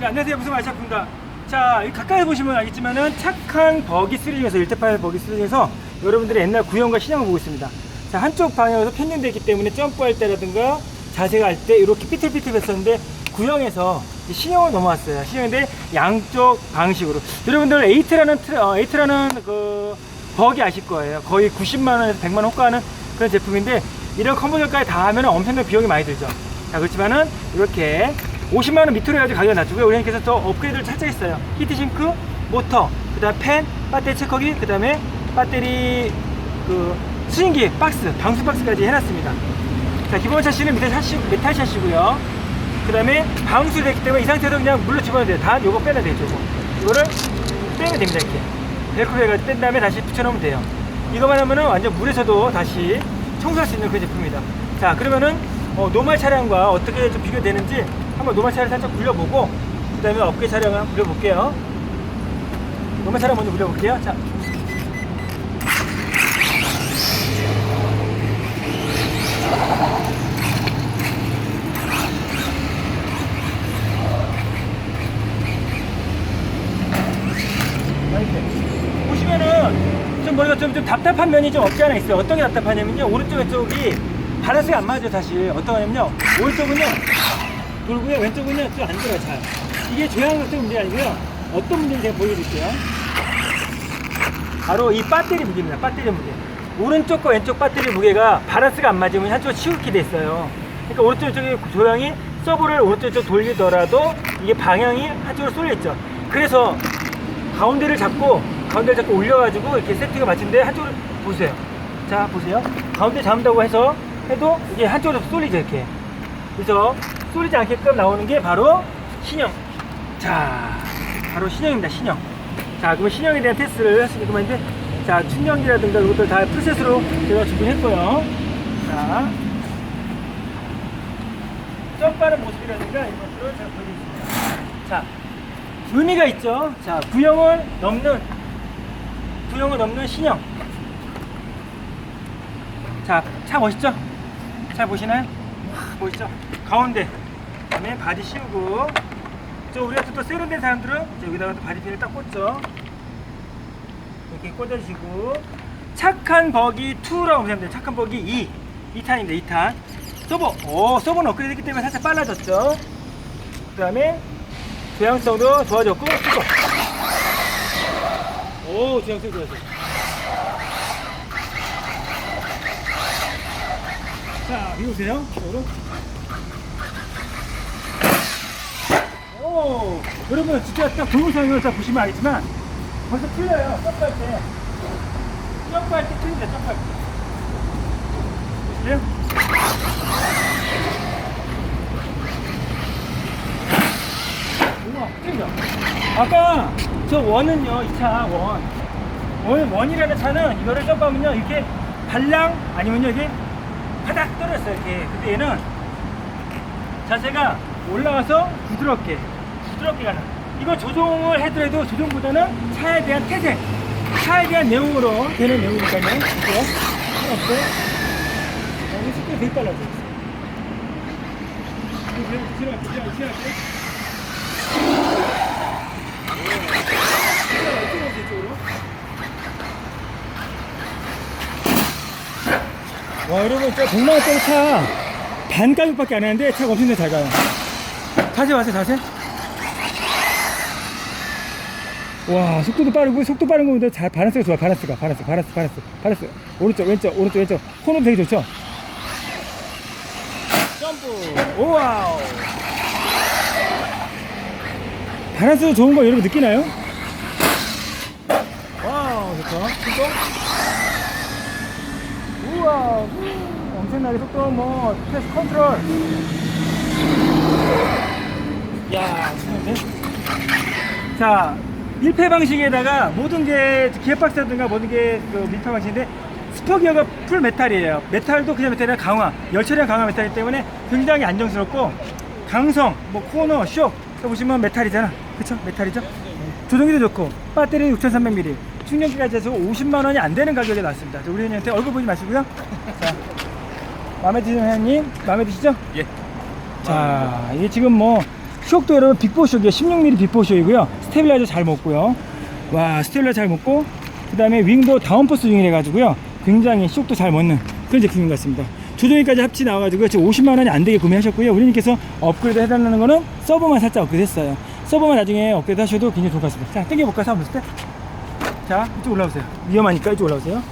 네, 안녕하세요. 무슨 말샤입니다 자이 가까이 보시면 알겠지만은 착한 버기 시리즈에서 1대8 버기 시리즈에서 여러분들의 옛날 구형과 신형을 보고 있습니다. 자 한쪽 방향에서 편견되어 있기 때문에 점프할 때라든가 자세가 할 때 이렇게 삐뚤삐뚤 했었는데 구형에서 이제 신형으로 넘어왔어요. 신형인데 양쪽 방식으로. 여러분들 에이트라는 어, 에이트라는 그 버기 아실 거예요. 거의 90만 원에서 100만 원 호가하는 그런 제품인데 이런 컴퓨터까지 다 하면 엄청난 비용이 많이 들죠. 자 그렇지만은 이렇게 50만 원 밑으로 해가지고 가격이 낮추고요 우리님께서 더 업그레이드를 살짝 했어요. 히트싱크, 모터, 그 다음 펜, 배터리 체커기, 그 다음에 배터리 그 수신기 박스, 방수 박스까지 해놨습니다. 자 기본 샤시는 밑에 샤시, 메탈 샤시고요. 그 다음에 방수이 됐기 때문에 이 상태에서 그냥 물로 집어넣어야 돼요. 다 요거 빼면 되죠 요거. 이거를 빼면 됩니다 이렇게. 벨크로 해가지고 뺀 다음에 다시 붙여놓으면 돼요. 이거만 하면은 완전 물에서도 다시 청소할 수 있는 그런 제품입니다. 자 그러면은 어, 노말 차량과 어떻게 좀 비교되는지 한번 노말 차량 살짝 굴려보고 그 다음에 업계 차량을 한번 굴려볼게요 노말 차량 먼저 굴려볼게요 자 이렇게 보시면은 좀 머리가 좀, 좀 답답한 면이 좀 없지 않아 있어요. 어떤 게 답답하냐면요. 오른쪽 왼쪽이 바라스가 안 맞아요, 사실. 어떤 거냐면요. 오른쪽은요, 돌고요. 왼쪽은요, 좀 안 들어요, 잘. 이게 조향각 때문에 문제 아니고요. 어떤 문제인지 제가 보여드릴게요. 바로 이 배터리 무게입니다. 배터리 무게. 오른쪽과 왼쪽 배터리 무게가 바라스가 안 맞으면 한쪽으로 치우게 돼 있어요. 그러니까 오른쪽 왼쪽의 조향이 서브를 오른쪽 쪽 돌리더라도 이게 방향이 한쪽으로 쏠려 있죠. 그래서 가운데를 잡고 가운데를 잡고 올려가지고 이렇게 세팅을 맞춘데 한쪽으로 보세요. 자 보세요. 가운데 잡는다고 해서 해도 이게 한쪽으로 쏠리죠 이렇게. 그래서 쏠리지 않게끔 나오는 게 바로 신형. 자 바로 신형입니다 신형. 자 그러면 신형에 대한 테스트를 하시게 그만인데 자 충전기라든가 이것들 다 프로세스로 제가 준비했고요. 자 점빠른 모습이라든가 이것들을 제가 보여드리겠습니다. 자 의미가 있죠. 자, 구형을 넘는 구형을 넘는 신형. 자, 차 멋있죠? 잘 보시나요? 하, 멋있죠? 가운데 그 다음에 바디 씌우고 저 우리가 또 세련된 사람들은 여기다가 또 바디핀을 딱 꽂죠. 이렇게 꽂아주시고 착한 버기 2라고 보시면 돼요. 착한 버기 2 2탄입니다. 2탄. 서버, 오, 서버는 업그레이드 했기 때문에 살짝 빨라졌죠. 그 다음에 조향성도 좋아졌고 수도 오 조향성 좋아졌어 자 이거 보세요 이쪽으로 오 여러분 진짜 딱 동영상을 딱 보시면 알겠지만 벌써 틀려요 점프할 때 점프할 때 틀립니다 점프할 때 보시세요 우와, 틀려. 아까 저 원은요, 이 차 원. 원, 원이라는 차는 이거를 점프하면요, 이렇게 발랑 아니면요, 이게 바닥 떨어졌어요, 이렇게. 근데 얘는 자세가 올라가서 부드럽게, 부드럽게 가는. 이거 조종을 해더라도 조종보다는 차에 대한 태세, 차에 대한 내용으로 되는 내용이니까요. 그죠? 없어요? 여기 속도 되게 지나갈게요, 지나갈게요. 와 여러분 저 100만원짜리 차반 가격밖에 안 하는데 차가 엄청나게 잘 가요 자세 봐세요 자세 와 속도도 빠르고 속도 빠른 거보다 잘 바란스가 좋아 바란스가. 바란스 바란스 바란스. 바란스. 오른쪽 왼쪽 오른쪽 왼쪽. 코너도 되게 좋죠? 점프. 오와우 바란스 좋은 거 여러분 느끼나요? 와우 좋죠 속도? 우와. 우, 엄청나게 속도. 뭐 패스 컨트롤. 야 좋은데? 자 밀폐 방식에다가 모든 게 기어박스라든가 모든 게 그 밀폐 방식인데 스포기어가 풀 메탈이에요 메탈도 그냥 메탈이 아니라 강화 열처리한 강화 메탈이기 때문에 굉장히 안정스럽고 강성 뭐 코너 쇼또 보시면 메탈이잖아 그쵸 메탈이죠 조종기도 좋고 배터리 6300mAh 충전기까지 해서 50만 원이 안 되는 가격에 나왔습니다. 자, 우리 회원님한테 얼굴 보지 마시고요. 자, 마음에 드시는 회원님 마음에 드시죠? 예. 자, 이게 지금 뭐 쇼크도 여러분 빅보 쇼이에요 16mm 빅보 쇼이고요. 스테빌라이저 잘 먹고요. 와 스테빌라이저 잘 먹고 그 다음에 윙도 다운포스 윙이 해가지고요. 굉장히 쇼크도 잘 먹는 그런 제품인 것 같습니다. 조종이까지 합치 나와가지고 지금 50만원이 안 되게 구매하셨고요. 우리님께서 업그레이드 해달라는 거는 서버만 살짝 업그레이드 했어요. 서버만 나중에 업그레이드 하셔도 굉장히 좋을 것 같습니다. 자 땡겨볼까요? 한번 볼때? 자 이쪽 올라오세요. 위험하니까 이쪽 올라오세요